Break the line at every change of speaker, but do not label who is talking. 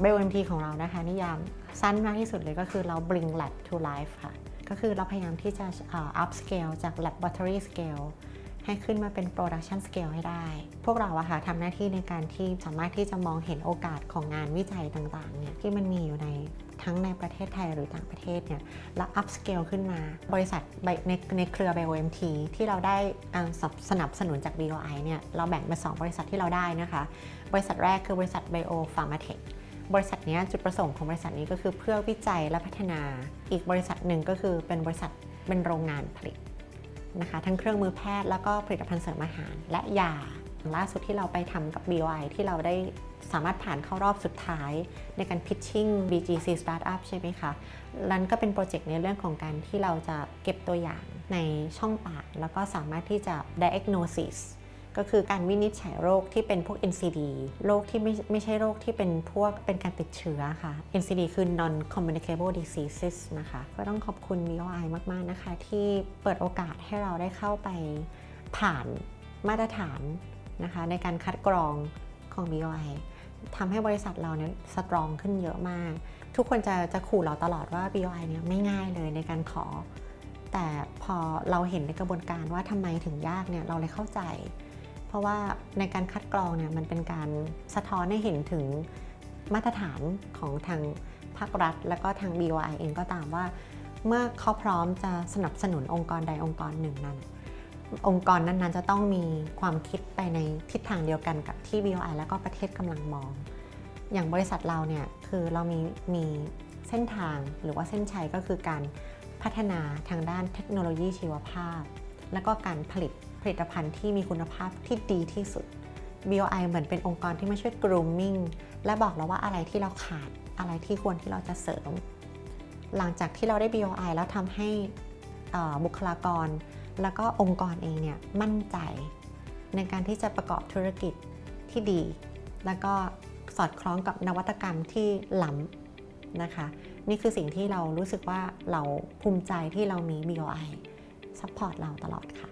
เบลเอ็มพีของเรานะคะนิยามสั้นมากที่สุดเลยก็คือเรา bring lab to life ค่ะ ก็คือเราพยายามที่จะ up scale จาก laboratory scale ให้ขึ้นมาเป็น production scale ให้ได้ พวกเราอะค่ะทำหน้าที่ในการที่สามารถที่จะมองเห็นโอกาสของงานวิจัยต่างๆเนี่ยที่มันมีอยู่ในทั้งในประเทศไทยหรือต่างประเทศเนี่ยแล้ว up scale ขึ้นมา บริษัทในในเครือ BioMT ที่เราได้สนับสนับสนุนจาก BOI เนี่ยเราแบ่งเป็น2บริษัทที่เราได้นะคะ บริษัทแรกคือบริษัท Bio Pharmatech บริษัทนี้จุดประสงค์ของบริษัทนี้ก็คือเพื่อวิจัยและพัฒนา อีกบริษัทหนึ่งก็คือเป็นบริษัทเป็นโรงงานผลิตนะคะทั้งเครื่องมือแพทย์แล้วก็ผลิตภัณฑ์เสริมอาหาร และยาล่าสุดที่เราไปทำกับ BOI ที่เราได้สามารถผ่านเข้ารอบสุดท้ายในการ pitching BGC Startup ใช่ไหมคะนั่นก็เป็นโปรเจกต์ในเรื่องของการที่เราจะเก็บตัวอย่างในช่องปาก แล้วก็สามารถที่จะ diagnosis ก็คือการวินิจฉัยโรคที่เป็นพวก NCD โรคที่ไม่ไม่ใช่โรคที่เป็นพวกเป็นการติดเชื้อค่ะ NCD คือ non communicable diseases นะคะ ก็ต้องขอบคุณ BOI มากๆนะคะ ที่เปิดโอกาสให้เราได้เข้าไปผ่านมาตรฐานนะคะในการคัดกรองของ BOI ทำให้บริษัทเราเนี่ยสตรองขึ้นเยอะมาก ทุกคนจะจะขู่เราตลอดว่า BOI เนี่ยไม่ง่ายเลยในการขอ แต่พอเราเห็นในกระบวนการว่าทำไมถึงยากเนี่ยเราเลยเข้าใจ เพราะว่าในการคัดกรองเนี่ยมันเป็นการสะท้อนให้เห็นถึงมาตรฐานของทางภาครัฐ และก็ทาง BOI เองก็ตามว่า เมื่อเขาพร้อมจะสนับสนุนองค์กรใดองค์กรหนึ่งนั้น องค์กรนั้นๆจะต้องมีความคิดไปในทิศทางเดียวกันกับที่ BOI และก็ประเทศกำลังมอง อย่างบริษัทเราเนี่ยคือเรามีมีเส้นทางหรือว่าเส้นชัยก็คือการพัฒนาทางด้านเทคโนโลยีชีวภาพ และก็การผลิต ผลิตภัณฑ์ที่มีคุณภาพที่ดีที่สุด BOI เหมือนเป็นองค์กรที่มาช่วย grooming และบอกเราว่าอะไรที่เราขาดอะไรที่ควรที่เราจะเสริม หลังจากที่เราได้ BOI แล้วทำให้บุคลากร แล้วก็องค์กรเองเนี่ยมั่นใจ ในการที่จะประกอบธุรกิจที่ดี แล้วก็สอดคล้องกับนวัตกรรมที่ล้ำนะคะ นี่คือสิ่งที่เรารู้สึกว่าเราภูมิใจที่เรามี BOI ซัพพอร์ตเราตลอดค่ะ